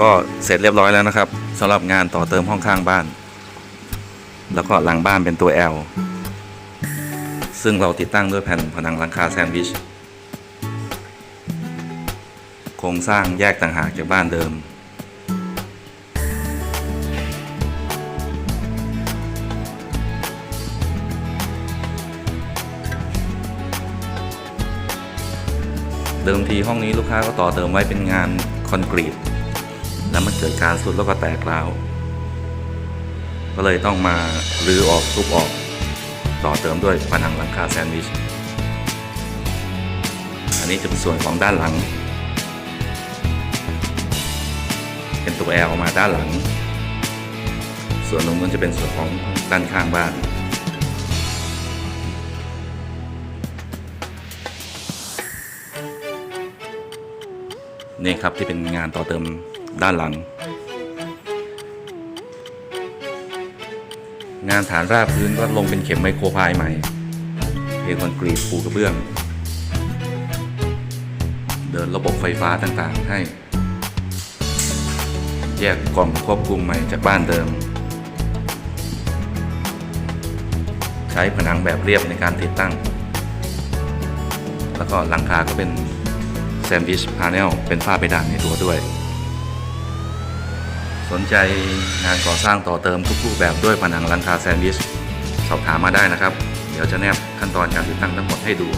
ก็เสร็จเรียบร้อยแล้วนะครับสำหรับงานต่อเติมห้องข้างบ้าน แล้วก็หลังบ้านเป็นตัว L ซึ่งเราติดตั้งด้วยแผ่นผนังหลังคาแซนด์วิชโครงสร้างแยกต่างหากจากบ้านเดิมเดิมทีห้องนี้ลูกค้าก็ต่อเติมไว้เป็นงานคอนกรีต แล้วมันเกิดการสุดแล้วก็แตกร้าวก็เลยต้องมารื้อออกทุบออก ต่อเติมด้วยผนังหลังคาแซนด์วิช อันนี้จะเป็นส่วนของด้านหลัง เป็นตัว L มาด้านหลัง ส่วนตรงนู้นจะเป็นส่วนของด้านข้างบ้านนี่ครับที่เป็นงานต่อเติม ด้านหลัง งานฐานราบพื้นก็ลงเป็นเข็มไมโครพายใหม่เทคอนกรีตปูกระเบื้อง เดินระบบไฟฟ้าต่างๆให้ แยกกล่องควบคุมใหม่จากบ้านเดิม ใช้ผนังแบบเรียบในการติดตั้ง แล้วก็หลังคาก็เป็นแซนด์วิชพาเนลเป็นฝ้าเพดานในตัวด้วย สนใจงานก่อสร้างต่อเติมทุกรูปแบบด้วยผนังหลังคาแซนด์วิช สอบถามมาได้นะครับ เดี๋ยวจะแนบขั้นตอนการติดตั้งทั้งหมดให้ดู